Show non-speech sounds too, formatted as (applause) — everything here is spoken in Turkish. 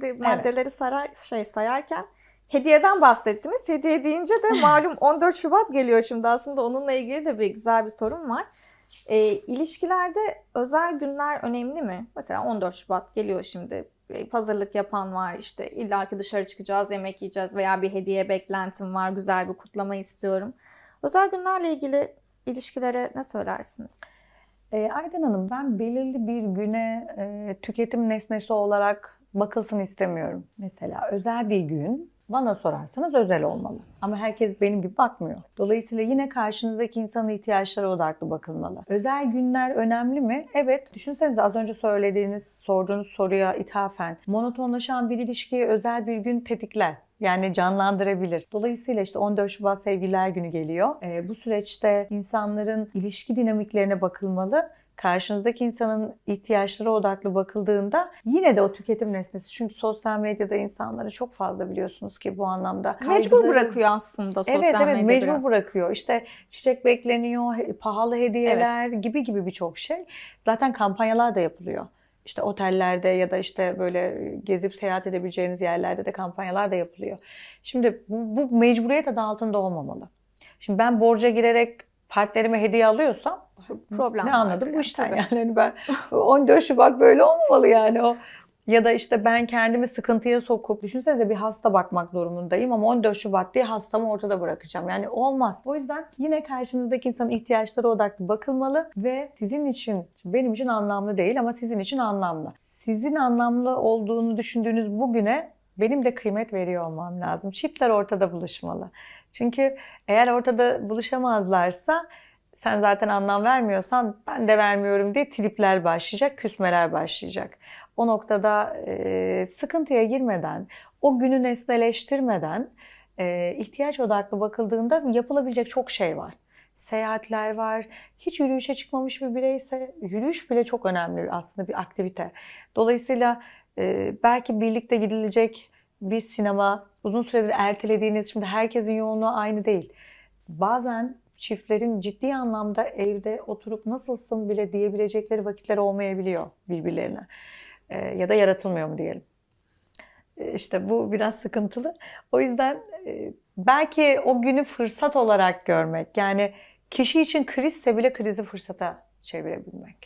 şimdi maddeleri saray, şey sayarken hediyeden bahsettiniz. Hediye deyince de (laughs) malum 14 Şubat geliyor şimdi aslında onunla ilgili de bir güzel bir sorun var. E, ilişkilerde özel günler önemli mi? Mesela 14 Şubat geliyor şimdi. E, Hazırlık yapan var işte illaki dışarı çıkacağız, yemek yiyeceğiz veya bir hediye beklentim var, güzel bir kutlama istiyorum. Özel günlerle ilgili ilişkilere ne söylersiniz? E, Aydan Hanım ben belirli bir güne e, tüketim nesnesi olarak bakılsın istemiyorum. Mesela özel bir gün bana sorarsanız özel olmalı. Ama herkes benim gibi bakmıyor. Dolayısıyla yine karşınızdaki insanın ihtiyaçlara odaklı bakılmalı. Özel günler önemli mi? Evet. Düşünsenize az önce söylediğiniz, sorduğunuz soruya ithafen monotonlaşan bir ilişkiyi özel bir gün tetikler. Yani canlandırabilir. Dolayısıyla işte 14 Şubat Sevgililer Günü geliyor. Ee, bu süreçte insanların ilişki dinamiklerine bakılmalı. Karşınızdaki insanın ihtiyaçlara odaklı bakıldığında yine de o tüketim nesnesi. Çünkü sosyal medyada insanları çok fazla biliyorsunuz ki bu anlamda. Mecbur kaygıları- bırakıyor aslında sosyal Evet evet medya mecbur biraz. bırakıyor. İşte çiçek bekleniyor, pahalı hediyeler gibi gibi birçok şey. Zaten kampanyalar da yapılıyor. İşte otellerde ya da işte böyle gezip seyahat edebileceğiniz yerlerde de kampanyalar da yapılıyor. Şimdi bu, bu mecburiyet adı altında olmamalı. Şimdi ben borca girerek partnerime hediye alıyorsam Problem ne anladım bu yani, işten yani. Hani ben (laughs) 14 Şubat böyle olmamalı yani o ya da işte ben kendimi sıkıntıya sokup düşünsenize bir hasta bakmak durumundayım ama 14 Şubat diye hastamı ortada bırakacağım. Yani olmaz. O yüzden yine karşınızdaki insanın ihtiyaçlara odaklı bakılmalı ve sizin için, benim için anlamlı değil ama sizin için anlamlı. Sizin anlamlı olduğunu düşündüğünüz bugüne benim de kıymet veriyor olmam lazım. Çiftler ortada buluşmalı. Çünkü eğer ortada buluşamazlarsa sen zaten anlam vermiyorsan ben de vermiyorum diye tripler başlayacak, küsmeler başlayacak. O noktada e, sıkıntıya girmeden, o günü nesneleştirmeden e, ihtiyaç odaklı bakıldığında yapılabilecek çok şey var. Seyahatler var. Hiç yürüyüşe çıkmamış bir bireyse yürüyüş bile çok önemli aslında bir aktivite. Dolayısıyla e, belki birlikte gidilecek bir sinema uzun süredir ertelediğiniz şimdi herkesin yoğunluğu aynı değil. Bazen çiftlerin ciddi anlamda evde oturup nasılsın bile diyebilecekleri vakitler olmayabiliyor birbirlerine. Ee, ya da yaratılmıyor mu diyelim. Ee, İşte bu biraz sıkıntılı. O yüzden e, belki o günü fırsat olarak görmek, yani kişi için krizse bile krizi fırsata çevirebilmek.